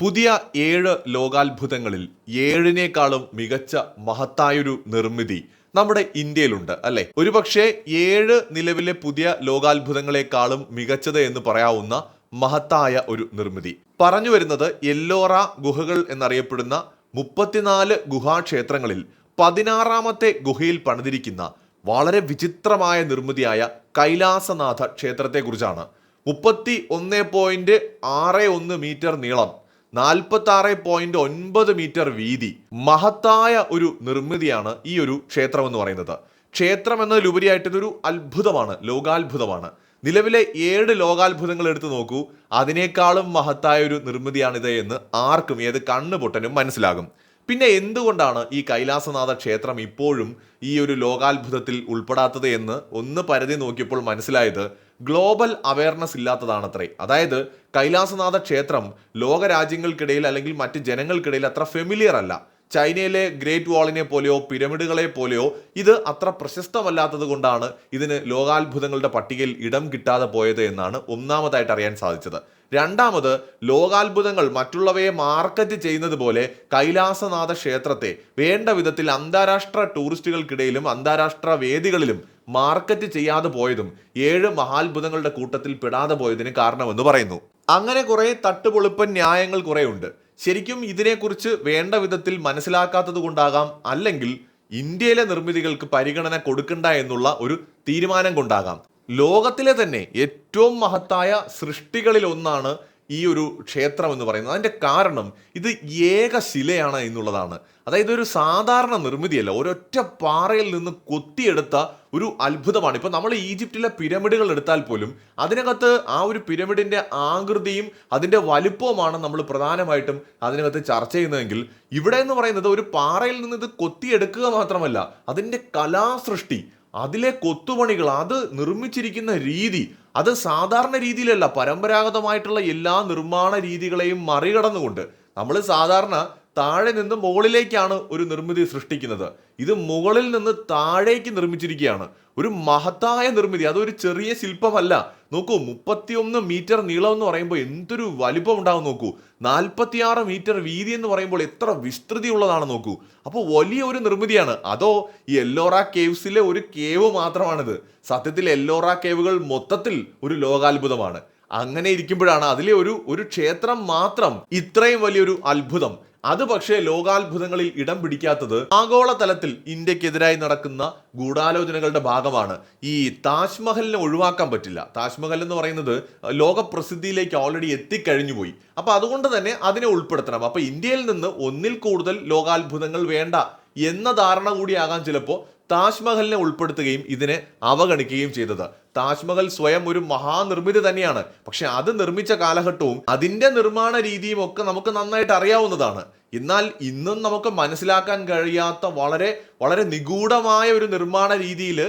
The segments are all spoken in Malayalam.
പുതിയ ഏഴ് ലോകാത്ഭുതങ്ങളിൽ ഏഴിനേക്കാളും മികച്ച മഹത്തായൊരു നിർമ്മിതി നമ്മുടെ ഇന്ത്യയിലുണ്ട് അല്ലെ? ഒരുപക്ഷെ ഏഴ് നിലവിലെ പുതിയ ലോകാത്ഭുതങ്ങളെക്കാളും മികച്ചത് എന്ന് പറയാവുന്ന മഹത്തായ ഒരു നിർമ്മിതി. പറഞ്ഞു വരുന്നത് എല്ലോറ ഗുഹകൾ എന്നറിയപ്പെടുന്ന മുപ്പത്തിനാല് ഗുഹാക്ഷേത്രങ്ങളിൽ പതിനാറാമത്തെ ഗുഹയിൽ പണിതിരിക്കുന്ന വളരെ വിചിത്രമായ നിർമ്മിതിയായ കൈലാസനാഥ ക്ഷേത്രത്തെക്കുറിച്ചാണ്. മുപ്പത്തി ഒന്ന് പോയിന്റ് ആറ് ഒന്ന് മീറ്റർ നീളം നാൽപ്പത്തി ആറ് പോയിന്റ് ഒൻപത് മീറ്റർ വീതി മഹത്തായ ഒരു നിർമ്മിതിയാണ് ഈ ഒരു ക്ഷേത്രം എന്ന് പറയുന്നത്. ക്ഷേത്രം എന്നതിലുപരിയായിട്ട് ഇതൊരു അത്ഭുതമാണ് ലോകാത്ഭുതമാണ്. നിലവിലെ ഏഴ് ലോകാത്ഭുതങ്ങൾ എടുത്തു നോക്കൂ. അതിനേക്കാളും മഹത്തായ ഒരു നിർമ്മിതിയാണിത് എന്ന് ആർക്കും ഏത് കണ്ണുപൊട്ടനും മനസ്സിലാകും. പിന്നെ എന്തുകൊണ്ടാണ് ഈ കൈലാസനാഥ ക്ഷേത്രം ഇപ്പോഴും ഈ ഒരു ലോകാത്ഭുതത്തിൽ ഉൾപ്പെടാത്തത് എന്ന് ഒന്ന് പരതി നോക്കിയപ്പോൾ മനസ്സിലായത്? ഗ്ലോബൽ അവയർനെസ് ഇല്ലാത്തതാണത്രേ. അതായത് കൈലാസനാഥ ക്ഷേത്രം ലോകരാജ്യങ്ങൾക്കിടയിൽ അല്ലെങ്കിൽ മറ്റ് ജനങ്ങൾക്കിടയിൽ അത്ര ഫെമിലിയർ അല്ല. ചൈനയിലെ ഗ്രേറ്റ് വാളിനെ പോലെയോ പിരമിഡുകളെ പോലെയോ ഇത് അത്ര പ്രശസ്തമല്ലാത്തത് കൊണ്ടാണ് ഇതിന് ലോകാത്ഭുതങ്ങളുടെ പട്ടികയിൽ ഇടം കിട്ടാതെ പോയത് എന്നാണ് ഒന്നാമതായിട്ട് അറിയാൻ സാധിച്ചത്. രണ്ടാമത് ലോകാത്ഭുതങ്ങൾ മറ്റുള്ളവയെ മാർക്കറ്റ് ചെയ്യുന്നത് പോലെ കൈലാസനാഥ ക്ഷേത്രത്തെ വേണ്ട വിധത്തിൽ അന്താരാഷ്ട്ര ടൂറിസ്റ്റുകൾക്കിടയിലും അന്താരാഷ്ട്ര വേദികളിലും മാർക്കറ്റ് ചെയ്യാതെ പോയതും ഏഴ് മഹാത്ഭുതങ്ങളുടെ കൂട്ടത്തിൽ പെടാതെ പോയതിന് കാരണമെന്ന് പറയുന്നു. അങ്ങനെ കുറേ തട്ടുപൊളിപ്പൻ ന്യായങ്ങൾ കുറെ ഉണ്ട് ശരിക്കും ഇതിനെക്കുറിച്ച് വേണ്ട വിധത്തിൽ മനസ്സിലാക്കാത്തത് കൊണ്ടാകാം അല്ലെങ്കിൽ ഇന്ത്യയിലെ നിർമ്മിതികൾക്ക് പരിഗണന കൊടുക്കണ്ട എന്നുള്ള ഒരു തീരുമാനം കൊണ്ടാകാം. ലോകത്തിലെ തന്നെ ഏറ്റവും മഹത്തായ സൃഷ്ടികളിൽ ഒന്നാണ് ഈ ഒരു ക്ഷേത്രം എന്ന് പറയുന്നത്. അതിന്റെ കാരണം ഇത് ഏകശിലയാണ് എന്നുള്ളതാണ്. അതായത് ഒരു സാധാരണ നിർമ്മിതിയല്ല. ഒരൊറ്റ പാറയിൽ നിന്ന് കൊത്തിയെടുത്ത ഒരു അത്ഭുതമാണ്. ഇപ്പോൾ നമ്മൾ ഈജിപ്റ്റിലെ പിരമിഡുകൾ എടുത്താൽ പോലും അതിനകത്ത് ആ ഒരു പിരമിഡിന്റെ ആകൃതിയും അതിന്റെ വലുപ്പവുമാണ് നമ്മൾ പ്രധാനമായിട്ടും അതിനകത്ത് ചർച്ച ചെയ്യുന്നതെങ്കിൽ ഇവിടെ എന്ന് പറയുന്നത് ഒരു പാറയിൽ നിന്ന് ഇത് കൊത്തിയെടുക്കുക മാത്രമല്ല അതിന്റെ കലാസൃഷ്ടി അതിലെ കൊത്തുപണികൾ അത് നിർമ്മിച്ചിരിക്കുന്ന രീതി അത് സാധാരണ രീതിയിലല്ല പരമ്പരാഗതമായിട്ടുള്ള എല്ലാ നിർമ്മാണ രീതികളെയും മറികടന്നുകൊണ്ട്. നമ്മൾ സാധാരണ താഴെ നിന്ന് മുകളിലേക്കാണ് ഒരു നിർമ്മിതി സൃഷ്ടിക്കുന്നത്. ഇത് മുകളിൽ നിന്ന് താഴേക്ക് നിർമ്മിച്ചിരിക്കുകയാണ്. ഒരു മഹത്തായ നിർമ്മിതി. അതൊരു ചെറിയ ശില്പമല്ല. നോക്കൂ മുപ്പത്തിയൊന്ന് മീറ്റർ നീളം എന്ന് പറയുമ്പോൾ എന്തൊരു വലിപ്പം ഉണ്ടാവും നോക്കൂ. നാൽപ്പത്തിയാറ് മീറ്റർ വീതി എന്ന് പറയുമ്പോൾ എത്ര വിസ്തൃതി ഉള്ളതാണ് നോക്കൂ. അപ്പോൾ വലിയ ഒരു നിർമ്മിതിയാണ്. അതോ ഈ എല്ലോറ കേവ്സിലെ ഒരു കേവ് മാത്രമാണിത്. സത്യത്തിൽ എല്ലോറ കേവുകൾ മൊത്തത്തിൽ ഒരു ലോകാത്ഭുതമാണ്. അങ്ങനെ ഇരിക്കുമ്പോഴാണ് അതിലെ ഒരു ഒരു ക്ഷേത്രം മാത്രം ഇത്രയും വലിയൊരു അത്ഭുതം. അത് പക്ഷേ ലോകാത്ഭുതങ്ങളിൽ ഇടം പിടിക്കാത്തത് ആഗോളതലത്തിൽ ഇന്ത്യക്കെതിരായി നടക്കുന്ന ഗൂഢാലോചനകളുടെ ഭാഗമാണ്. ഈ താജ്മഹലിനെ ഒഴിവാക്കാൻ പറ്റില്ല. താജ്മഹൽ എന്ന് പറയുന്നത് ലോകപ്രസിദ്ധിയിലേക്ക് ഓൾറെഡി എത്തിക്കഴിഞ്ഞു പോയി അപ്പൊ അതുകൊണ്ട് തന്നെ അതിനെ ഉൾപ്പെടുത്തണം. അപ്പൊ ഇന്ത്യയിൽ നിന്ന് ഒന്നിൽ കൂടുതൽ ലോകാത്ഭുതങ്ങൾ വേണ്ട എന്ന ധാരണ കൂടിയാകാൻ ചിലപ്പോൾ താജ്മഹലിനെ ഉൾപ്പെടുത്തുകയും ഇതിനെ അവഗണിക്കുകയും ചെയ്തത്. താജ്മഹൽ സ്വയം ഒരു മഹാനിർമ്മിതി തന്നെയാണ്. പക്ഷെ അത് നിർമ്മിച്ച കാലഘട്ടവും അതിന്റെ നിർമ്മാണ രീതിയും ഒക്കെ നമുക്ക് നന്നായിട്ട് അറിയാവുന്നതാണ്. എന്നാൽ ഇന്നും നമുക്ക് മനസ്സിലാക്കാൻ കഴിയാത്ത വളരെ വളരെ നിഗൂഢമായ ഒരു നിർമ്മാണ രീതിയിൽ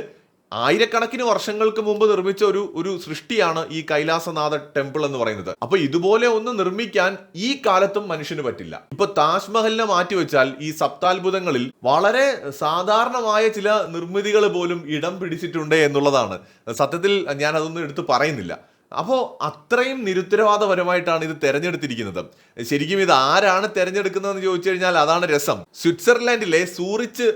ആയിരക്കണക്കിന് വർഷങ്ങൾക്ക് മുമ്പ് നിർമ്മിച്ച ഒരു ഒരു സൃഷ്ടിയാണ് ഈ കൈലാസനാഥ ടെമ്പിൾ എന്ന് പറയുന്നത്. അപ്പൊ ഇതുപോലെ ഒന്ന് നിർമ്മിക്കാൻ ഈ കാലത്തും മനുഷ്യന് പറ്റില്ല. ഇപ്പൊ താജ്മഹലിനെ മാറ്റിവെച്ചാൽ ഈ സപ്താത്ഭുതങ്ങളിൽ വളരെ സാധാരണമായ ചില നിർമ്മിതികൾ പോലും ഇടം പിടിച്ചിട്ടുണ്ട് എന്നുള്ളതാണ്. സത്യത്തിൽ ഞാൻ അതൊന്നും എടുത്ത് പറയുന്നില്ല. അപ്പോൾ അത്രയും നിരുത്തരവാദപരമായിട്ടാണ് ഇത് തെരഞ്ഞെടുത്തിരിക്കുന്നത്. ശരിക്കും ഇത് ആരാണ് തെരഞ്ഞെടുക്കുന്നതെന്ന് ചോദിച്ചു കഴിഞ്ഞാൽ അതാണ് രസം. സ്വിറ്റ്സർലാൻഡിലെ സൂറിച്ച്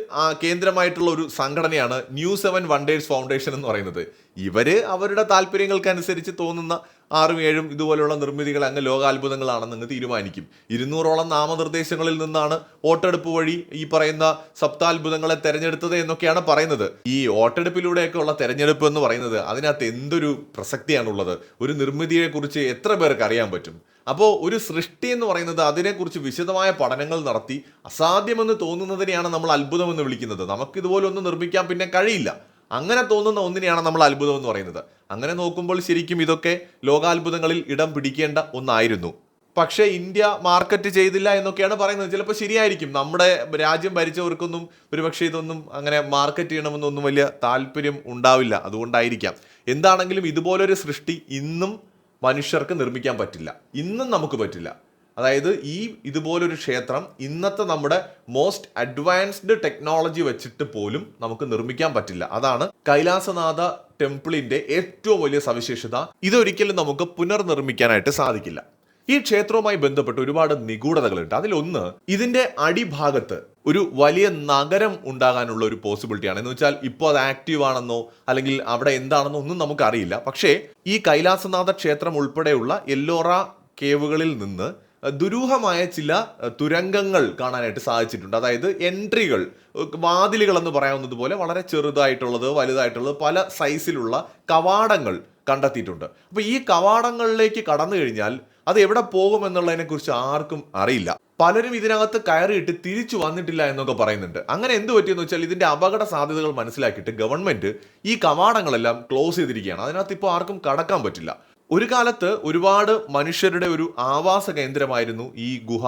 കേന്ദ്രമായിട്ടുള്ള ഒരു സംഘടനയാണ് ന്യൂ സെവൻ വണ്ടേഴ്സ് ഫൗണ്ടേഷൻ എന്ന് പറയുന്നത്. ഇവർ അവരുടെ താല്പര്യങ്ങൾക്കനുസരിച്ച് തോന്നുന്ന ആറും ഏഴും ഇതുപോലെയുള്ള നിർമ്മിതികൾ അങ്ങ് ലോകാത്ഭുതങ്ങളാണെന്ന് അങ്ങ് തീരുമാനിക്കും. ഇരുന്നൂറോളം നാമനിർദ്ദേശങ്ങളിൽ നിന്നാണ് വോട്ടെടുപ്പ് വഴി ഈ പറയുന്ന സപ്താത്ഭുതങ്ങളെ തെരഞ്ഞെടുത്തത് എന്നൊക്കെയാണ് പറയുന്നത്. ഈ വോട്ടെടുപ്പിലൂടെയൊക്കെ ഉള്ള തെരഞ്ഞെടുപ്പ് എന്ന് പറയുന്നത് അതിനകത്ത് എന്തൊരു പ്രസക്തിയാണുള്ളത്? ഒരു നിർമ്മിതിയെ കുറിച്ച് എത്ര പേർക്ക് അറിയാൻ പറ്റും? അപ്പോൾ ഒരു സൃഷ്ടി എന്ന് പറയുന്നത് അതിനെക്കുറിച്ച് വിശദമായ പഠനങ്ങൾ നടത്തി അസാധ്യമെന്ന് തോന്നുന്നതിനെയാണ് നമ്മൾ അത്ഭുതമെന്ന് വിളിക്കുന്നത്. നമുക്കിതുപോലൊന്നും നിർമ്മിക്കാൻ പിന്നെ കഴിയില്ല. അങ്ങനെ തോന്നുന്ന ഒന്നിനെയാണ് നമ്മൾ അത്ഭുതം എന്ന് പറയുന്നത്. അങ്ങനെ നോക്കുമ്പോൾ ശരിക്കും ഇതൊക്കെ ലോകാത്ഭുതങ്ങളിൽ ഇടം പിടിക്കേണ്ട ഒന്നായിരുന്നു. പക്ഷേ ഇന്ത്യ മാർക്കറ്റ് ചെയ്തില്ല എന്നൊക്കെയാണ് പറയുന്നത്. ചിലപ്പോൾ ശരിയായിരിക്കും. നമ്മുടെ രാജ്യം ഭരിച്ചവർക്കൊന്നും ഒരുപക്ഷെ ഇതൊന്നും അങ്ങനെ മാർക്കറ്റ് ചെയ്യണമെന്നൊന്നും വലിയ താല്പര്യം ഉണ്ടാവില്ല. അതുകൊണ്ടായിരിക്കാം. എന്താണെങ്കിലും ഇതുപോലൊരു സൃഷ്ടി ഇന്നും മനുഷ്യർക്ക് നിർമ്മിക്കാൻ പറ്റില്ല. ഇന്നും നമുക്ക് പറ്റില്ല. അതായത് ഈ ഇതുപോലൊരു ക്ഷേത്രം ഇന്നത്തെ നമ്മുടെ മോസ്റ്റ് അഡ്വാൻസ്ഡ് ടെക്നോളജി വെച്ചിട്ട് പോലും നമുക്ക് നിർമ്മിക്കാൻ പറ്റില്ല. അതാണ് കൈലാസനാഥ ടെമ്പിളിന്റെ ഏറ്റവും വലിയ സവിശേഷത. ഇതൊരിക്കലും നമുക്ക് പുനർനിർമ്മിക്കാനായിട്ട് സാധിക്കില്ല. ഈ ക്ഷേത്രവുമായി ബന്ധപ്പെട്ട് ഒരുപാട് നിഗൂഢതകളുണ്ട്. അതിലൊന്ന് ഇതിന്റെ അടിഭാഗത്ത് ഒരു വലിയ നഗരം ഉണ്ടാകാനുള്ള ഒരു പോസിബിലിറ്റിയാണ് എന്ന് വെച്ചാൽ ഇപ്പോൾ അത് ആക്റ്റീവ് ആണെന്നോ അല്ലെങ്കിൽ അവിടെ എന്താണെന്നോ ഒന്നും നമുക്കറിയില്ല. പക്ഷേ ഈ കൈലാസനാഥ ക്ഷേത്രം ഉൾപ്പെടെയുള്ള എല്ലോറ കേവുകളിൽ നിന്ന് ദുരൂഹമായ ചില തുരങ്കങ്ങൾ കാണാനായിട്ട് സാധിച്ചിട്ടുണ്ട്. അതായത് എൻട്രികൾ വാതിലുകൾ എന്ന് പറയാവുന്നത് പോലെ വളരെ ചെറുതായിട്ടുള്ളത് വലുതായിട്ടുള്ളത് പല സൈസിലുള്ള കവാടങ്ങൾ കണ്ടെത്തിയിട്ടുണ്ട്. അപ്പോൾ ഈ കവാടങ്ങളിലേക്ക് കടന്നു കഴിഞ്ഞാൽ അത് എവിടെ പോകും എന്നുള്ളതിനെ കുറിച്ച് ആർക്കും അറിയില്ല. പലരും ഇതിനകത്ത് കയറിയിട്ട് തിരിച്ചു വന്നിട്ടില്ല എന്നൊക്കെ പറയുന്നുണ്ട്. അങ്ങനെ എന്ത് പറ്റിയെന്ന് വെച്ചാൽ ഇതിന്റെ അപകട സാധ്യതകൾ മനസ്സിലാക്കിയിട്ട് ഗവൺമെന്റ് ഈ കവാടങ്ങളെല്ലാം ക്ലോസ് ചെയ്തിരിക്കുകയാണ്. അതിനകത്ത് ഇപ്പോൾ ആർക്കും കടക്കാൻ പറ്റില്ല. ഒരു കാലത്ത് ഒരുപാട് മനുഷ്യരുടെ ഒരു ആവാസ കേന്ദ്രമായിരുന്നു ഈ ഗുഹ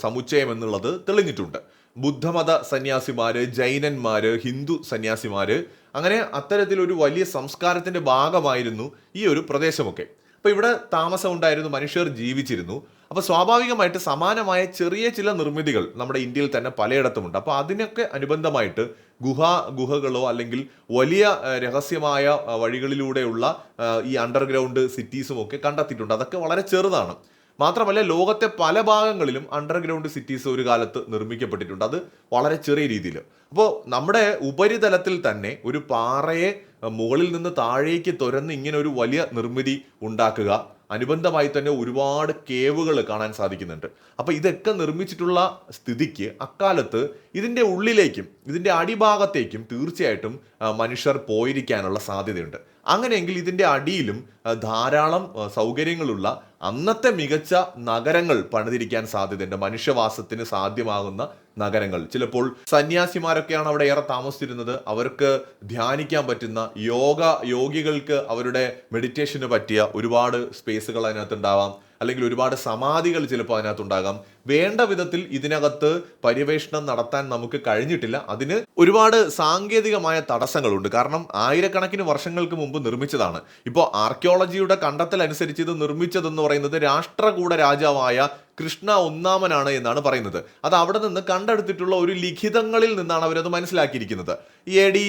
സമുച്ചയം എന്നുള്ളത് തെളിഞ്ഞിട്ടുണ്ട്. ബുദ്ധമത സന്യാസിമാര് ജൈനന്മാര് ഹിന്ദു സന്യാസിമാര് അങ്ങനെ അത്തരത്തിലൊരു വലിയ സംസ്കാരത്തിന്റെ ഭാഗമായിരുന്നു ഈ ഒരു പ്രദേശമൊക്കെ. അപ്പൊ ഇവിടെ താമസം ഉണ്ടായിരുന്നു മനുഷ്യർ ജീവിച്ചിരുന്നു. അപ്പോൾ സ്വാഭാവികമായിട്ട് സമാനമായ ചെറിയ ചില നിർമ്മിതികൾ നമ്മുടെ ഇന്ത്യയിൽ തന്നെ പലയിടത്തുമുണ്ട്. അപ്പോൾ അതിനൊക്കെ അനുബന്ധമായിട്ട് ഗുഹ ഗുഹകളോ അല്ലെങ്കിൽ വലിയ രഹസ്യമായ വഴികളിലൂടെയുള്ള ഈ അണ്ടർഗ്രൗണ്ട് സിറ്റീസും ഒക്കെ കണ്ടെത്തിയിട്ടുണ്ട്. അതൊക്കെ വളരെ ചെറുതാണ്. മാത്രമല്ല ലോകത്തെ പല ഭാഗങ്ങളിലും അണ്ടർഗ്രൗണ്ട് സിറ്റീസ് ഒരു കാലത്ത് നിർമ്മിക്കപ്പെട്ടിട്ടുണ്ട്. അത് വളരെ ചെറിയ രീതിയിൽ അപ്പോൾ നമ്മുടെ ഉപരിതലത്തിൽ തന്നെ ഒരു പാറയെ മുകളിൽ നിന്ന് താഴേക്ക് തുരന്ന് ഇങ്ങനെ ഒരു വലിയ നിർമ്മിതി ഉണ്ടാക്കുക. അനുബന്ധമായി തന്നെ ഒരുപാട് കേവുകൾ കാണാൻ സാധിക്കുന്നുണ്ട്. അപ്പോൾ ഇതൊക്കെ നിർമ്മിച്ചിട്ടുള്ള സ്ഥിതിക്ക് അക്കാലത്ത് ഇതിന്റെ ഉള്ളിലേക്കും ഇതിന്റെ അടിഭാഗത്തേക്കും തീർച്ചയായിട്ടും മനുഷ്യർ പോയിരിക്കാനുള്ള സാധ്യതയുണ്ട്. അങ്ങനെയെങ്കിൽ ഇതിന്റെ അടിയിലും ധാരാളം സൗകര്യങ്ങളുള്ള അന്നത്തെ മികച്ച നഗരങ്ങൾ പണിതിരിക്കാൻ സാധ്യതയുണ്ട്. മനുഷ്യവാസത്തിന് സാധ്യമാകുന്ന നഗരങ്ങൾ. ചിലപ്പോൾ സന്യാസിമാരൊക്കെയാണ് അവിടെ ഏറെ താമസിച്ചിരുന്നത്. അവർക്ക് ധ്യാനിക്കാൻ പറ്റുന്ന യോഗ യോഗികൾക്ക് അവരുടെ മെഡിറ്റേഷന് പറ്റിയ ഒരുപാട് സ്പേസുകൾ അതിനകത്ത് ഉണ്ടാവാം അല്ലെങ്കിൽ ഒരുപാട് സമാധികൾ ചിലപ്പോൾ അതിനകത്തുണ്ടാകാം. വേണ്ട വിധത്തിൽ ഇതിനകത്ത് പര്യവേഷണം നടത്താൻ നമുക്ക് കഴിഞ്ഞിട്ടില്ല. അതിന് ഒരുപാട് സാങ്കേതികമായ തടസ്സങ്ങളുണ്ട്. കാരണം ആയിരക്കണക്കിന് വർഷങ്ങൾക്ക് മുമ്പ് നിർമ്മിച്ചതാണ്. ഇപ്പോൾ ആർക്കിയോളജിയുടെ കണ്ടെത്തൽ അനുസരിച്ച് ഇത് നിർമ്മിച്ചതെന്ന് പറയുന്നത് രാഷ്ട്രകൂട രാജാവായ കൃഷ്ണ ഒന്നാമനാണ് എന്നാണ് പറയുന്നത്. അത് അവിടെ നിന്ന് കണ്ടെടുത്തിട്ടുള്ള ഒരു ലിഖിതങ്ങളിൽ നിന്നാണ് അവരത് മനസ്സിലാക്കിയിരിക്കുന്നത്. ഈ എ ഡി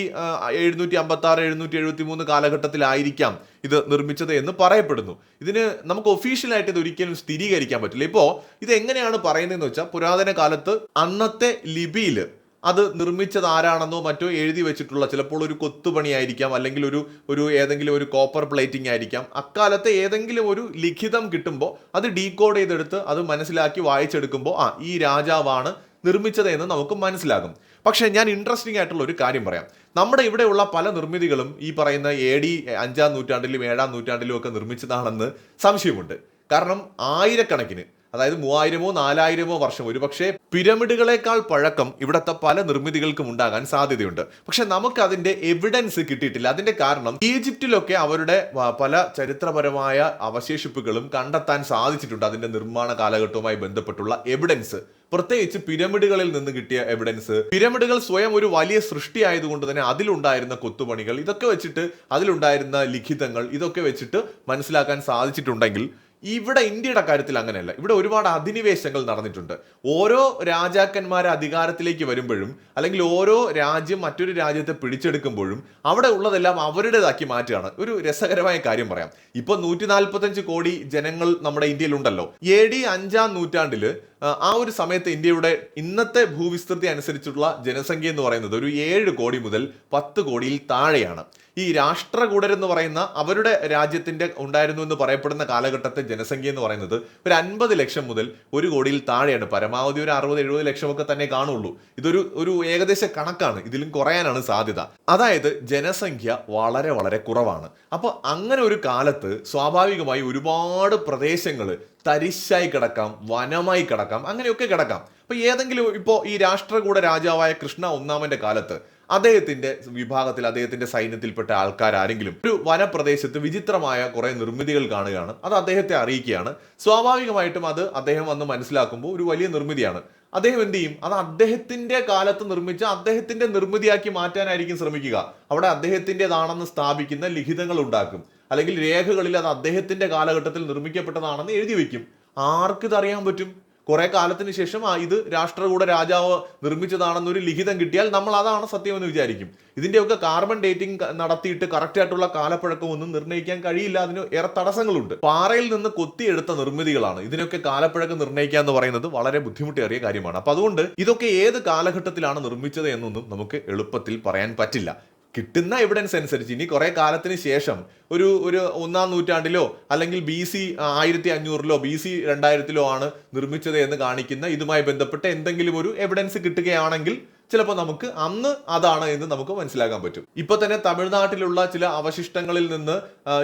എഴുന്നൂറ്റി അമ്പത്തി ആറ് എഴുന്നൂറ്റി എഴുപത്തി മൂന്ന് കാലഘട്ടത്തിലായിരിക്കാം ഇത് നിർമ്മിച്ചത് എന്ന് പറയപ്പെടുന്നു. ഇതിന് നമുക്ക് ഒഫീഷ്യലായിട്ട് ഇത് ഒരിക്കലും സ്ഥിരീകരിക്കാൻ പറ്റില്ല. ഇപ്പോൾ ഇത് എങ്ങനെയാണ് പറയുന്നതെന്ന് വെച്ചാൽ പുരാതന കാലത്ത് അന്നത്തെ ലിപിയിൽ അത് നിർമ്മിച്ചത് ആരാണെന്നോ മറ്റോ എഴുതി വെച്ചിട്ടുള്ള ചിലപ്പോൾ ഒരു കൊത്തുപണിയായിരിക്കാം അല്ലെങ്കിൽ ഒരു ഒരു ഏതെങ്കിലും ഒരു കോപ്പർ പ്ലേറ്റിംഗ് ആയിരിക്കാം. അക്കാലത്തെ ഏതെങ്കിലും ഒരു ലിഖിതം കിട്ടുമ്പോൾ അത് ഡീകോഡ് ചെയ്തെടുത്ത് അത് മനസ്സിലാക്കി വായിച്ചെടുക്കുമ്പോൾ ആ ഈ രാജാവാണ് നിർമ്മിച്ചത് എന്ന് നമുക്ക് മനസ്സിലാകും. പക്ഷേ ഞാൻ ഇൻട്രസ്റ്റിംഗ് ആയിട്ടുള്ള ഒരു കാര്യം പറയാം. നമ്മുടെ ഇവിടെയുള്ള പല നിർമ്മിതികളും ഈ പറയുന്ന എ ഡി അഞ്ചാം നൂറ്റാണ്ടിലും ഏഴാം നൂറ്റാണ്ടിലും ഒക്കെ നിർമ്മിച്ചതാണെന്ന് സംശയമുണ്ട്. കാരണം ആയിരക്കണക്കിന് അതായത് മൂവായിരമോ നാലായിരമോ വർഷം. ഒരുപക്ഷെ പിരമിഡുകളെക്കാൾ പഴക്കം ഇവിടുത്തെ പല നിർമ്മിതികൾക്കും ഉണ്ടാകാൻ സാധ്യതയുണ്ട്. പക്ഷെ നമുക്ക് അതിന്റെ എവിഡൻസ് കിട്ടിയിട്ടില്ല. അതിന്റെ കാരണം ഈജിപ്തിലൊക്കെ അവരുടെ പല ചരിത്രപരമായ അവശേഷിപ്പുകളും കണ്ടെത്താൻ സാധിച്ചിട്ടുണ്ട്. അതിന്റെ നിർമ്മാണ കാലഘട്ടവുമായി ബന്ധപ്പെട്ടുള്ള എവിഡൻസ് പ്രത്യേകിച്ച് പിരമിഡുകളിൽ നിന്ന് കിട്ടിയ എവിഡൻസ് പിരമിഡുകൾ സ്വയം ഒരു വലിയ സൃഷ്ടി ആയതുകൊണ്ട് തന്നെ അതിലുണ്ടായിരുന്ന കൊത്തുപണികൾ ഇതൊക്കെ വെച്ചിട്ട് അതിലുണ്ടായിരുന്ന ലിഖിതങ്ങൾ ഇതൊക്കെ വെച്ചിട്ട് മനസ്സിലാക്കാൻ സാധിച്ചിട്ടുണ്ടെങ്കിൽ ഇവിടെ ഇന്ത്യയുടെ കാര്യത്തിൽ അങ്ങനെയല്ല. ഇവിടെ ഒരുപാട് അധിനിവേശങ്ങൾ നടന്നിട്ടുണ്ട്. ഓരോ രാജാക്കന്മാരെ അധികാരത്തിലേക്ക് വരുമ്പോഴും അല്ലെങ്കിൽ ഓരോ രാജ്യം മറ്റൊരു രാജ്യത്തെ പിടിച്ചെടുക്കുമ്പോഴും അവിടെ ഉള്ളതെല്ലാം അവരുടേതാക്കി മാറ്റുകയാണ്. ഒരു രസകരമായ കാര്യം പറയാം. ഇപ്പൊ നൂറ്റി നാൽപ്പത്തഞ്ച് കോടി ജനങ്ങൾ നമ്മുടെ ഇന്ത്യയിലുണ്ടല്ലോ. എ ഡി അഞ്ചാം നൂറ്റാണ്ടിൽ ആ, ആ ഒരു സമയത്ത് ഇന്ത്യയുടെ ഇന്നത്തെ ഭൂവിസ്തൃതി അനുസരിച്ചുള്ള ജനസംഖ്യ എന്ന് പറയുന്നത് ഒരു ഏഴ് കോടി മുതൽ പത്ത് കോടിയിൽ താഴെയാണ്. ഈ രാഷ്ട്രകൂടരെന്ന് പറയുന്ന അവരുടെ രാജ്യത്തിന്റെ ഉണ്ടായിരുന്നു എന്ന് പറയപ്പെടുന്ന കാലഘട്ടത്തെ ജനസംഖ്യ എന്ന് പറയുന്നത് ഒരു അൻപത് ലക്ഷം മുതൽ ഒരു കോടിയിൽ താഴെയാണ്. പരമാവധി ഒരു അറുപത് എഴുപത് ലക്ഷമൊക്കെ തന്നെ കാണുള്ളൂ. ഇതൊരു ഒരു ഏകദേശ കണക്കാണ്. ഇതിലും കുറയാനാണ് സാധ്യത. അതായത് ജനസംഖ്യ വളരെ വളരെ കുറവാണ്. അപ്പോൾ അങ്ങനെ ഒരു കാലത്ത് സ്വാഭാവികമായി ഒരുപാട് പ്രദേശങ്ങൾ തരിശായി കിടക്കാം വനമായി കിടക്കാം അങ്ങനെയൊക്കെ കിടക്കാം. അപ്പൊ ഏതെങ്കിലും ഇപ്പോ ഈ രാഷ്ട്രകൂട രാജാവായ കൃഷ്ണ ഒന്നാമന്റെ കാലത്ത് അദ്ദേഹത്തിന്റെ വിഭാഗത്തിൽ അദ്ദേഹത്തിന്റെ സൈന്യത്തിൽപ്പെട്ട ആൾക്കാർ ആരെങ്കിലും ഒരു വനപ്രദേശത്ത് വിചിത്രമായ കുറെ നിർമ്മിതികൾ കാണുകയാണ്. അത് അദ്ദേഹത്തെ അറിയിക്കുകയാണ്. സ്വാഭാവികമായിട്ടും അത് അദ്ദേഹം വന്ന് മനസ്സിലാക്കുമ്പോൾ ഒരു വലിയ നിർമ്മിതിയാണ്. അദ്ദേഹം എന്ത് ചെയ്യും? അത് അദ്ദേഹത്തിന്റെ കാലത്ത് നിർമ്മിച്ച അദ്ദേഹത്തിന്റെ നിർമ്മിതിയാക്കി മാറ്റാനായിരിക്കും ശ്രമിക്കുക. അവിടെ അദ്ദേഹത്തിന്റെതാണെന്ന് സ്ഥാപിക്കുന്ന ലിഖിതങ്ങൾ ഉണ്ടാക്കും. അല്ലെങ്കിൽ രേഖകളിൽ അത് അദ്ദേഹത്തിന്റെ കാലഘട്ടത്തിൽ നിർമ്മിക്കപ്പെട്ടതാണെന്ന് എഴുതി വെക്കും ആർക്കിത് അറിയാൻ പറ്റും? കുറെ കാലത്തിന് ശേഷം ഇത് രാഷ്ട്രകൂട രാജാവ് നിർമ്മിച്ചതാണെന്നൊരു ലിഖിതം കിട്ടിയാൽ നമ്മൾ അതാണ് സത്യമെന്ന് വിചാരിക്കും. ഇതിന്റെയൊക്കെ കാർബൺ ഡേറ്റിംഗ് നടത്തിയിട്ട് കറക്റ്റ് ആയിട്ടുള്ള കാലപ്പഴക്കമൊന്നും നിർണയിക്കാൻ കഴിയില്ല. അതിന് ഏറെ തടസ്സങ്ങളുണ്ട്. പാറയിൽ നിന്ന് കൊത്തിയെടുത്ത നിർമ്മിതികളാണ്. ഇതിനൊക്കെ കാലപ്പഴക്കം നിർണയിക്കുക എന്ന് പറയുന്നത് വളരെ ബുദ്ധിമുട്ടേറിയ കാര്യമാണ്. അപ്പൊ അതുകൊണ്ട് ഇതൊക്കെ ഏത് കാലഘട്ടത്തിലാണ് നിർമ്മിച്ചത് എന്നൊന്നും നമുക്ക് എളുപ്പത്തിൽ പറയാൻ പറ്റില്ല. കിട്ടുന്ന എവിഡൻസ് അനുസരിച്ച് ഇനി കുറേ കാലത്തിന് ശേഷം ഒരു ഒരു ഒന്നാം നൂറ്റാണ്ടിലോ അല്ലെങ്കിൽ ബി സി ആയിരത്തി അഞ്ഞൂറിലോ ബി സി രണ്ടായിരത്തിലോ ആണ് നിർമ്മിച്ചത് എന്ന് കാണിക്കുന്ന ഇതുമായി ബന്ധപ്പെട്ട എന്തെങ്കിലും ഒരു എവിഡൻസ് കിട്ടുകയാണെങ്കിൽ ചിലപ്പോൾ നമുക്ക് അന്ന് അതാണ് എന്ന് നമുക്ക് മനസ്സിലാക്കാൻ പറ്റും. ഇപ്പൊ തന്നെ തമിഴ്നാട്ടിലുള്ള ചില അവശിഷ്ടങ്ങളിൽ നിന്ന്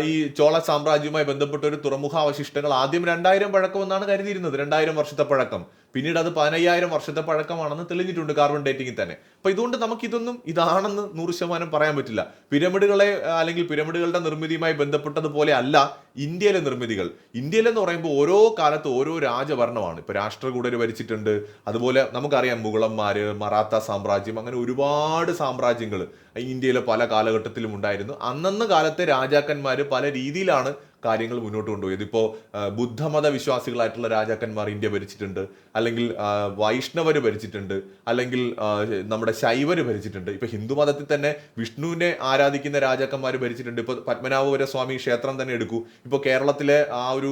ഈ ചോള സാമ്രാജ്യവുമായി ബന്ധപ്പെട്ട ഒരു തുറമുഖ അവശിഷ്ടങ്ങൾ ആദ്യം രണ്ടായിരം പഴക്കമെന്നാണ് കരുതിയിരുന്നത്. രണ്ടായിരം വർഷത്തെ പഴക്കം. പിന്നീട് അത് പതിനയ്യായിരം വർഷത്തെ പഴക്കമാണെന്ന് തെളിഞ്ഞിട്ടുണ്ട് കാർബൺ ഡേറ്റിംഗിൽ തന്നെ. അപ്പൊ ഇതുകൊണ്ട് നമുക്ക് ഇതൊന്നും ഇതാണെന്ന് നൂറ് ശതമാനം പറയാൻ പറ്റില്ല. പിരമിഡുകളെ അല്ലെങ്കിൽ പിരമിഡുകളുടെ നിർമ്മിതിയുമായി ബന്ധപ്പെട്ടതുപോലെ അല്ല ഇന്ത്യയിലെ നിർമ്മിതികൾ. ഇന്ത്യയിലെന്ന് പറയുമ്പോൾ ഓരോ കാലത്ത് ഓരോ രാജഭരണമാണ്. ഇപ്പൊ രാഷ്ട്രകൂടർ ഭരിച്ചിട്ടുണ്ട്. അതുപോലെ നമുക്കറിയാം മുഗളന്മാര് മറാത്ത സാമ്രാജ്യം അങ്ങനെ ഒരുപാട് സാമ്രാജ്യങ്ങൾ ഇന്ത്യയിലെ പല കാലഘട്ടത്തിലും ഉണ്ടായിരുന്നു. അന്നന്ന് കാലത്തെ രാജാക്കന്മാർ പല രീതിയിലാണ് കാര്യങ്ങൾ മുന്നോട്ട് കൊണ്ടുപോയത് ഇപ്പോൾ ബുദ്ധമത വിശ്വാസികളായിട്ടുള്ള രാജാക്കന്മാർ ഇന്ത്യ ഭരിച്ചിട്ടുണ്ട് അല്ലെങ്കിൽ വൈഷ്ണവർ ഭരിച്ചിട്ടുണ്ട് അല്ലെങ്കിൽ നമ്മുടെ ശൈവര് ഭരിച്ചിട്ടുണ്ട്. ഇപ്പോൾ ഹിന്ദുമതത്തിൽ തന്നെ വിഷ്ണുവിനെ ആരാധിക്കുന്ന രാജാക്കന്മാർ ഭരിച്ചിട്ടുണ്ട്. ഇപ്പോൾ പത്മനാഭപുര സ്വാമി ക്ഷേത്രം തന്നെ എടുക്കൂ. ഇപ്പോൾ കേരളത്തിലെ ആ ഒരു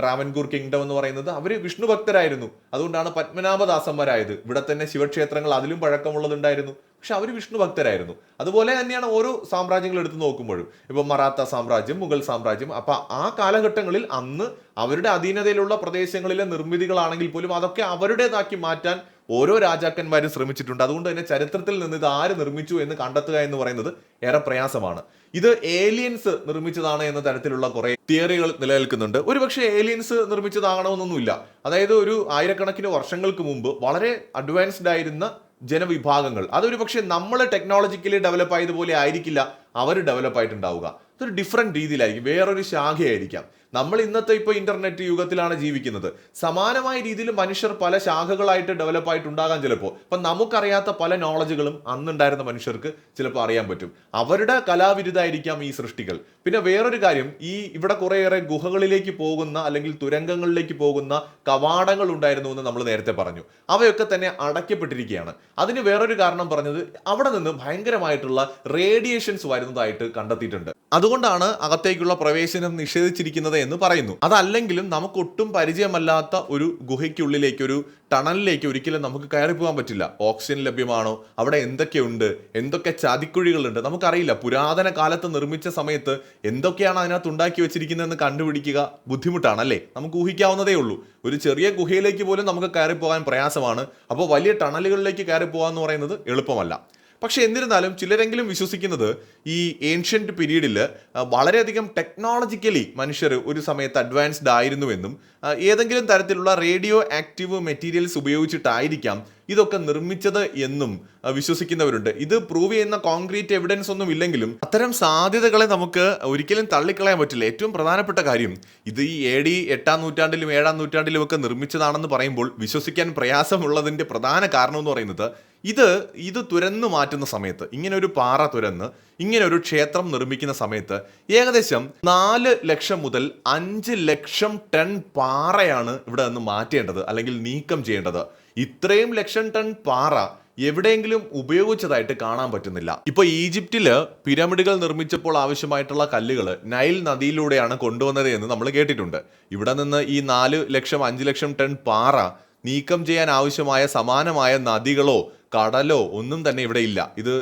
ട്രാവൻകൂർ കിങ്ഡം എന്ന് പറയുന്നത് അവർ വിഷ്ണു ഭക്തരായിരുന്നു. അതുകൊണ്ടാണ് പത്മനാഭദാസന്മാരായത്. ഇവിടെ തന്നെ ശിവക്ഷേത്രങ്ങൾ അതിലും പഴക്കമുള്ളതുണ്ടായിരുന്നു. പക്ഷെ അവർ വിഷ്ണു ഭക്തരായിരുന്നു. അതുപോലെ തന്നെയാണ് ഓരോ സാമ്രാജ്യങ്ങൾ എടുത്തു നോക്കുമ്പോഴും. ഇപ്പൊ മറാത്ത സാമ്രാജ്യം മുഗൾ സാമ്രാജ്യം അപ്പൊ ആ കാലഘട്ടങ്ങളിൽ അന്ന് അവരുടെ അധീനതയിലുള്ള പ്രദേശങ്ങളിലെ നിർമ്മിതികളാണെങ്കിൽ പോലും അതൊക്കെ അവരുടേതാക്കി മാറ്റാൻ ഓരോ രാജാക്കന്മാരും ശ്രമിച്ചിട്ടുണ്ട്. അതുകൊണ്ട് തന്നെ ചരിത്രത്തിൽ നിന്ന് ഇത് ആര് നിർമ്മിച്ചു എന്ന് കണ്ടെത്തുക എന്ന് പറയുന്നത് ഏറെ പ്രയാസമാണ്. ഇത് ഏലിയൻസ് നിർമ്മിച്ചതാണ് എന്ന തരത്തിലുള്ള കുറെ തിയറികൾ നിലനിൽക്കുന്നുണ്ട്. ഒരുപക്ഷെ ഏലിയൻസ് നിർമ്മിച്ചതാകണമെന്നൊന്നുമില്ല. അതായത് ഒരു ആയിരക്കണക്കിന് വർഷങ്ങൾക്ക് മുമ്പ് വളരെ അഡ്വാൻസ്ഡ് ആയിരുന്ന ജനവിഭാഗങ്ങൾ. അതൊരു പക്ഷേ നമ്മൾ ടെക്നോളജിക്കലി ഡെവലപ്പ് ആയതുപോലെ ആയിരിക്കില്ല അവർ ഡെവലപ്പ് ആയിട്ടുണ്ടാവുക. അതൊരു ഡിഫറെന്റ് രീതിയിലായിരിക്കും. വേറൊരു ശാഖയായിരിക്കാം. നമ്മൾ ഇന്നത്തെ ഇപ്പോൾ ഇന്റർനെറ്റ് യുഗത്തിലാണ് ജീവിക്കുന്നത്. സമാനമായ രീതിയിൽ മനുഷ്യർ പല ശാഖകളായിട്ട് ഡെവലപ്പ് ആയിട്ടുണ്ടാകാൻ ചിലപ്പോൾ അപ്പം നമുക്കറിയാത്ത പല നോളജുകളും അന്നുണ്ടായിരുന്ന മനുഷ്യർക്ക് ചിലപ്പോൾ അറിയാൻ പറ്റും. അവരുടെ കലാവിരുതായിരിക്കാം ഈ സൃഷ്ടികൾ. പിന്നെ വേറൊരു കാര്യം ഈ ഇവിടെ കുറേയേറെ ഗുഹകളിലേക്ക് പോകുന്ന അല്ലെങ്കിൽ തുരങ്കങ്ങളിലേക്ക് പോകുന്ന കവാടങ്ങൾ ഉണ്ടായിരുന്നു എന്ന് നമ്മൾ നേരത്തെ പറഞ്ഞു. അവയൊക്കെ തന്നെ അടയ്ക്കപ്പെട്ടിരിക്കുകയാണ്. അതിന് വേറൊരു കാരണം പറഞ്ഞത് അവിടെ നിന്ന് ഭയങ്കരമായിട്ടുള്ള റേഡിയേഷൻസ് വരുന്നതായിട്ട് കണ്ടെത്തിയിട്ടുണ്ട്. അതുകൊണ്ടാണ് അകത്തേക്കുള്ള പ്രവേശനം നിഷേധിച്ചിരിക്കുന്നത് എന്ന് പറയുന്നു. അതല്ലെങ്കിലും നമുക്ക് ഒട്ടും പരിചയമല്ലാത്ത ഒരു ഗുഹയ്ക്കുള്ളിലേക്ക് ഒരു ടണലിലേക്ക് ഒരിക്കലും നമുക്ക് കയറി പോകാൻ പറ്റില്ല. ഓക്സിജൻ ലഭ്യമാണോ? അവിടെ എന്തൊക്കെയുണ്ട്? എന്തൊക്കെ ചതിക്കുഴികളുണ്ട്? നമുക്കറിയില്ല. പുരാതന കാലത്ത് നിർമ്മിച്ച സമയത്ത് എന്തൊക്കെയാണ് അതിനകത്ത് ഉണ്ടാക്കി വെച്ചിരിക്കുന്നതെന്ന് കണ്ടുപിടിക്കുക ബുദ്ധിമുട്ടാണ് അല്ലേ? നമുക്ക് ഊഹിക്കാവുന്നതേ ഉള്ളൂ. ഒരു ചെറിയ ഗുഹയിലേക്ക് പോലും നമുക്ക് കയറി പോകാൻ പ്രയാസമാണ്. അപ്പോൾ വലിയ ടണലുകളിലേക്ക് കയറി പോകാൻ എന്ന് പറയുന്നത് എളുപ്പമല്ല. പക്ഷെ എന്നിരുന്നാലും ചിലരെങ്കിലും വിശ്വസിക്കുന്നത് ഈ ഏൻഷ്യന്റ് പീരീഡിൽ വളരെയധികം ടെക്നോളജിക്കലി മനുഷ്യർ ഒരു സമയത്ത് അഡ്വാൻസ്ഡ് ആയിരുന്നുവെന്നും ഏതെങ്കിലും തരത്തിലുള്ള റേഡിയോ ആക്റ്റീവ് മെറ്റീരിയൽസ് ഉപയോഗിച്ചിട്ടായിരിക്കാം ഇതൊക്കെ നിർമ്മിച്ചത് എന്നും വിശ്വസിക്കുന്നവരുണ്ട്. ഇത് പ്രൂവ് ചെയ്യുന്ന കോൺക്രീറ്റ് എവിഡൻസ് ഒന്നും ഇല്ലെങ്കിലും അത്തരം സാധ്യതകളെ നമുക്ക് ഒരിക്കലും തള്ളിക്കളയാൻ പറ്റില്ല. ഏറ്റവും പ്രധാനപ്പെട്ട കാര്യം ഇത് ഈ എ ഡി എട്ടാം നൂറ്റാണ്ടിലും ഏഴാം നൂറ്റാണ്ടിലും ഒക്കെ നിർമ്മിച്ചതാണെന്ന് പറയുമ്പോൾ വിശ്വസിക്കാൻ പ്രയാസമുള്ളതിന്റെ പ്രധാന കാരണം എന്ന് പറയുന്നത് ഇത് ഇത് തുരന്നു മാറ്റുന്ന സമയത്ത് ഇങ്ങനെ ഒരു പാറ തുരന്ന് ഇങ്ങനെ ഒരു ക്ഷേത്രം നിർമ്മിക്കുന്ന സമയത്ത് ഏകദേശം നാല് ലക്ഷം മുതൽ അഞ്ച് ലക്ഷം ടൺ പാറയാണ് ഇവിടെ നിന്ന് മാറ്റേണ്ടത് അല്ലെങ്കിൽ നീക്കം ചെയ്യേണ്ടത്. ഇത്രയും ലക്ഷം ടൺ പാറ എവിടെയെങ്കിലും ഉപയോഗിച്ചതായിട്ട് കാണാൻ പറ്റുന്നില്ല. ഇപ്പൊ ഈജിപ്തിൽ പിരമിഡുകൾ നിർമ്മിച്ചപ്പോൾ ആവശ്യമായിട്ടുള്ള കല്ലുകൾ നൈൽ നദിയിലൂടെയാണ് കൊണ്ടുവന്നത് എന്ന് നമ്മൾ കേട്ടിട്ടുണ്ട്. ഇവിടെ നിന്ന് ഈ നാല് ലക്ഷം അഞ്ച് ലക്ഷം ടൺ പാറ നീക്കം ചെയ്യാൻ ആവശ്യമായ സമാനമായ നദികളോ കടലോ ഒന്നും തന്നെ ഇവിടെ ഇല്ല. ഇത്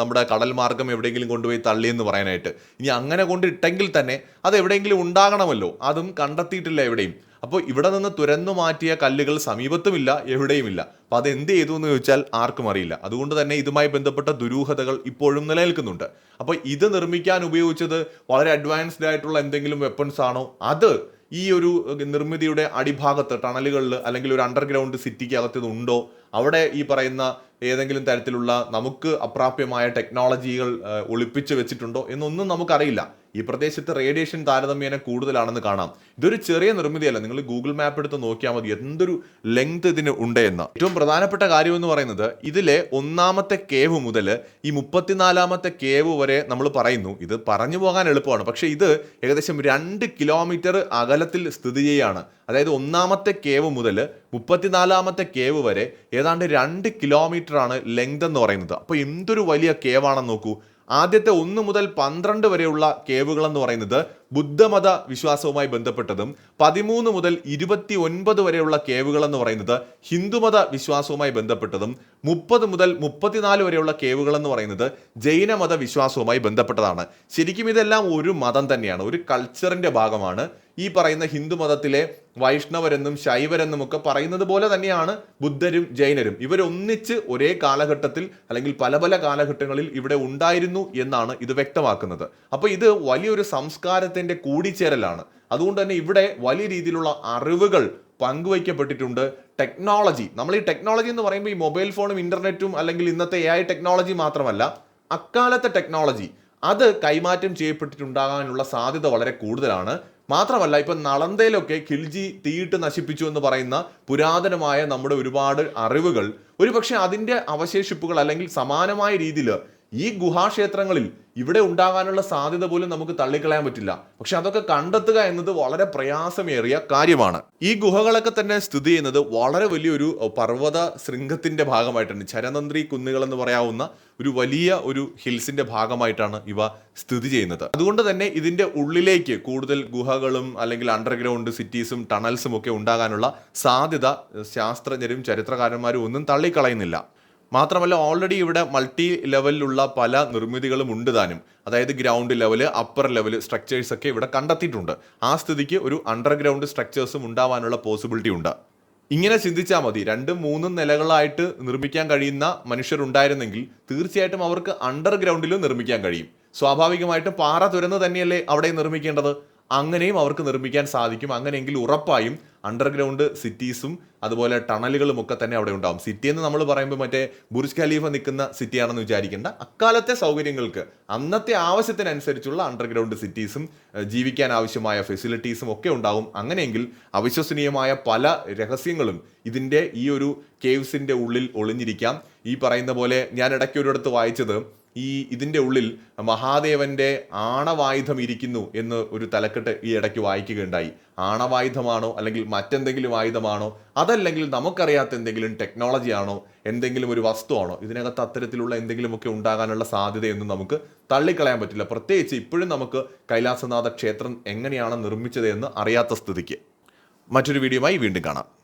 നമ്മുടെ കടൽ മാർഗം എവിടെയെങ്കിലും കൊണ്ടുപോയി തള്ളിയെന്ന് പറയാനായിട്ട്. ഇനി അങ്ങനെ കൊണ്ടിട്ടെങ്കിൽ തന്നെ അത് എവിടെയെങ്കിലും ഉണ്ടാകണമല്ലോ. അതും കണ്ടെത്തിയിട്ടില്ല എവിടെയും. അപ്പോൾ ഇവിടെ നിന്ന് തുരന്നു മാറ്റിയ കല്ലുകൾ സമീപത്തുമില്ല എവിടെയുമില്ല. അപ്പോൾ അത് എന്ത് ചെയ്തു എന്ന് ചോദിച്ചാൽ ആർക്കും അറിയില്ല. അതുകൊണ്ട് തന്നെ ഇതുമായി ബന്ധപ്പെട്ട ദുരൂഹതകൾ ഇപ്പോഴും നിലനിൽക്കുന്നുണ്ട്. അപ്പോൾ ഇത് നിർമ്മിക്കാൻ ഉപയോഗിച്ചത് വളരെ അഡ്വാൻസ്ഡ് ആയിട്ടുള്ള എന്തെങ്കിലും വെപ്പൺസ് ആണോ? അത് ഈ ഒരു നിർമ്മിതിയുടെ അടിഭാഗത്ത് ടണലുകളിൽ അല്ലെങ്കിൽ ഒരു അണ്ടർഗ്രൗണ്ട് സിറ്റിക്ക് അകത്തത് ഉണ്ടോ അവിടെ ഈ പറയുന്ന ഏതെങ്കിലും തരത്തിലുള്ള നമുക്ക് അപ്രാപ്യമായ ടെക്നോളജികൾ ഒളിപ്പിച്ച് വെച്ചിട്ടുണ്ടോ? എന്നൊന്നും നമുക്കറിയില്ല. ഈ പ്രദേശത്ത് റേഡിയേഷൻ താരതമ്യേന കൂടുതലാണെന്ന് കാണാം. ഇതൊരു ചെറിയ നിർമ്മിതിയല്ല. നിങ്ങൾ ഗൂഗിൾ മാപ്പ് എടുത്ത് നോക്കിയാൽ മതി. എന്തൊരു ലെങ്ത് ഇതിന് ഉണ്ട് എന്ന് ഏറ്റവും പ്രധാനപ്പെട്ട കാര്യം എന്ന് പറയുന്നത് ഇതിലെ ഒന്നാമത്തെ കേവ് മുതൽ ഈ മുപ്പത്തിനാലാമത്തെ കേവ് വരെ നമ്മൾ പറയുന്നു. ഇത് പറഞ്ഞു പോകാൻ എളുപ്പമാണ്. പക്ഷേ ഇത് ഏകദേശം രണ്ട് കിലോമീറ്റർ അകലത്തിൽ സ്ഥിതി ചെയ്യുകയാണ് അതായത് ഒന്നാമത്തെ കേവ് മുതൽ മുപ്പത്തിനാലാമത്തെ കേവ് വരെ ഏതാണ്ട് രണ്ട് കിലോമീറ്റർ ആണ് ലെങ്ത് എന്ന് പറയുന്നത്. അപ്പോൾ എന്തൊരു വലിയ കേവാണെന്ന് നോക്കൂ. ആദ്യത്തെ ഒന്ന് മുതൽ പന്ത്രണ്ട് വരെയുള്ള കേവുകൾ എന്ന് പറയുന്നത് ബുദ്ധമത വിശ്വാസവുമായി ബന്ധപ്പെട്ടതും പതിമൂന്ന് മുതൽ ഇരുപത്തി ഒൻപത് വരെയുള്ള കേവുകൾ എന്ന് പറയുന്നത് ഹിന്ദുമത വിശ്വാസവുമായി ബന്ധപ്പെട്ടതും മുപ്പത് മുതൽ മുപ്പത്തിനാല് വരെയുള്ള കേവുകൾ എന്ന് പറയുന്നത് ജൈനമത വിശ്വാസവുമായി ബന്ധപ്പെട്ടതാണ്. ശരിക്കും ഇതെല്ലാം ഒരു മതം തന്നെയാണ്. ഒരു കൾച്ചറിന്റെ ഭാഗമാണ്. ഈ പറയുന്ന ഹിന്ദു മതത്തിലെ വൈഷ്ണവരെന്നും ശൈവരെന്നും ഒക്കെ പറയുന്നത് പോലെ തന്നെയാണ് ബുദ്ധരും ജൈനരും. ഇവരൊന്നിച്ച് ഒരേ കാലഘട്ടത്തിൽ അല്ലെങ്കിൽ പല പല കാലഘട്ടങ്ങളിൽ ഇവിടെ ഉണ്ടായിരുന്നു എന്നാണ് ഇത് വ്യക്തമാക്കുന്നത്. അപ്പോൾ ഇത് വലിയൊരു സംസ്കാരത്തിന്റെ കൂടിച്ചേരലാണ്. അതുകൊണ്ട് തന്നെ ഇവിടെ വലിയ രീതിയിലുള്ള അറിവുകൾ പങ്കുവയ്ക്കപ്പെട്ടിട്ടുണ്ട് ടെക്നോളജി. നമ്മൾ ഈ ടെക്നോളജി എന്ന് പറയുമ്പോൾ ഈ മൊബൈൽ ഫോണും ഇന്റർനെറ്റും അല്ലെങ്കിൽ ഇന്നത്തെ എ ടെക്നോളജി മാത്രമല്ല അക്കാലത്തെ ടെക്നോളജി അത് കൈമാറ്റം ചെയ്യപ്പെട്ടിട്ടുണ്ടാകാനുള്ള സാധ്യത വളരെ കൂടുതലാണ്. മാത്രമല്ല ഇപ്പൊ നളന്തയിലൊക്കെ ഖിൽജി തീയിട്ട് നശിപ്പിച്ചു എന്ന് പറയുന്ന പുരാതനമായ നമ്മുടെ ഒരുപാട് അറിവുകൾ ഒരുപക്ഷെ അതിന്റെ അവശേഷിപ്പുകൾ അല്ലെങ്കിൽ സമാനമായ രീതിയിൽ ഈ ഗുഹാക്ഷേത്രങ്ങളിൽ ഇവിടെ ഉണ്ടാകാനുള്ള സാധ്യത പോലും നമുക്ക് തള്ളിക്കളയാൻ പറ്റില്ല. പക്ഷെ അതൊക്കെ കണ്ടെത്തുക എന്നത് വളരെ പ്രയാസമേറിയ കാര്യമാണ്. ഈ ഗുഹകളൊക്കെ തന്നെ സ്ഥിതി ചെയ്യുന്നത് വളരെ വലിയൊരു പർവത ശൃംഖത്തിന്റെ ഭാഗമായിട്ടാണ്. ചരതന്ത്രി കുന്നുകൾ എന്ന് പറയാവുന്ന ഒരു വലിയ ഒരു ഹിൽസിന്റെ ഭാഗമായിട്ടാണ് ഇവ സ്ഥിതി ചെയ്യുന്നത്. അതുകൊണ്ട് തന്നെ ഇതിന്റെ ഉള്ളിലേക്ക് കൂടുതൽ ഗുഹകളും അല്ലെങ്കിൽ അണ്ടർഗ്രൗണ്ട് സിറ്റീസും ടണൽസും ഒക്കെ ഉണ്ടാകാനുള്ള സാധ്യത ശാസ്ത്രജ്ഞരും ചരിത്രകാരന്മാരും ഒന്നും തള്ളിക്കളയുന്നില്ല. മാത്രമല്ല ഓൾറെഡി ഇവിടെ മൾട്ടി ലെവലിലുള്ള പല നിർമ്മിതികളും ഉണ്ട് താനും. അതായത് ground level upper level structures ഒക്കെ ഇവിടെ കണ്ടെത്തിയിട്ടുണ്ട്. ആ സ്ഥിതിക്ക് ഒരു അണ്ടർഗ്രൗണ്ട് സ്ട്രക്ചേഴ്സും ഉണ്ടാവാനുള്ള പോസിബിലിറ്റി ഉണ്ട്. ഇങ്ങനെ ചിന്തിച്ചാൽ മതി. രണ്ടും മൂന്നും നിലകളായിട്ട് നിർമ്മിക്കാൻ കഴിയുന്ന മനുഷ്യരുണ്ടായിരുന്നെങ്കിൽ തീർച്ചയായിട്ടും അവർക്ക് അണ്ടർഗ്രൗണ്ടിലും നിർമ്മിക്കാൻ കഴിയും. സ്വാഭാവികമായിട്ടും പാറ തുരന്ന് തന്നെയല്ലേ അവിടെ നിർമ്മിക്കേണ്ടത്? അങ്ങനെയും അവർക്ക് നിർമ്മിക്കാൻ സാധിക്കും. അങ്ങനെയെങ്കിൽ ഉറപ്പായും അണ്ടർഗ്രൗണ്ട് സിറ്റീസും അതുപോലെ ടണലുകളും ഒക്കെ തന്നെ അവിടെ ഉണ്ടാവും. സിറ്റി എന്ന് നമ്മൾ പറയുമ്പോൾ മറ്റേ ബുർജ് ഖലീഫ നിൽക്കുന്ന സിറ്റിയാണെന്ന് വിചാരിക്കേണ്ട. അക്കാലത്തെ സൗകര്യങ്ങൾക്ക് അന്നത്തെ ആവശ്യത്തിനനുസരിച്ചുള്ള അണ്ടർഗ്രൗണ്ട് സിറ്റീസും ജീവിക്കാൻ ആവശ്യമായ ഫെസിലിറ്റീസും ഒക്കെ ഉണ്ടാവും. അങ്ങനെയെങ്കിൽ അവിശ്വസനീയമായ പല രഹസ്യങ്ങളും ഇതിന്റെ ഈ ഒരു കേവ്സിന്റെ ഉള്ളിൽ ഒളിഞ്ഞിരിക്കാം. ഈ പറയുന്ന പോലെ ഞാൻ ഇടയ്ക്ക് ഒരിടത്ത് വായിച്ചത് ഈ ഇതിന്റെ ഉള്ളിൽ മഹാദേവന്റെ ആണവായുധം ഇരിക്കുന്നു എന്ന് ഒരു തലക്കെട്ട് ഈ ഇടയ്ക്ക് വായിക്കുകയുണ്ടായി. ആണവായുധമാണോ അല്ലെങ്കിൽ മറ്റെന്തെങ്കിലും ആയുധമാണോ? അതല്ലെങ്കിൽ നമുക്കറിയാത്ത എന്തെങ്കിലും ടെക്നോളജി ആണോ? എന്തെങ്കിലും ഒരു വസ്തുവാണോ? ഇതിനകത്ത് അത്തരത്തിലുള്ള എന്തെങ്കിലുമൊക്കെ ഉണ്ടാകാനുള്ള സാധ്യതയൊന്നും നമുക്ക് തള്ളിക്കളയാൻ പറ്റില്ല. പ്രത്യേകിച്ച് ഇപ്പോഴും നമുക്ക് കൈലാസനാഥ ക്ഷേത്രം എങ്ങനെയാണ് നിർമ്മിച്ചത് എന്ന് അറിയാത്ത സ്ഥിതിക്ക്. മറ്റൊരു വീഡിയോയുമായി വീണ്ടും കാണാം.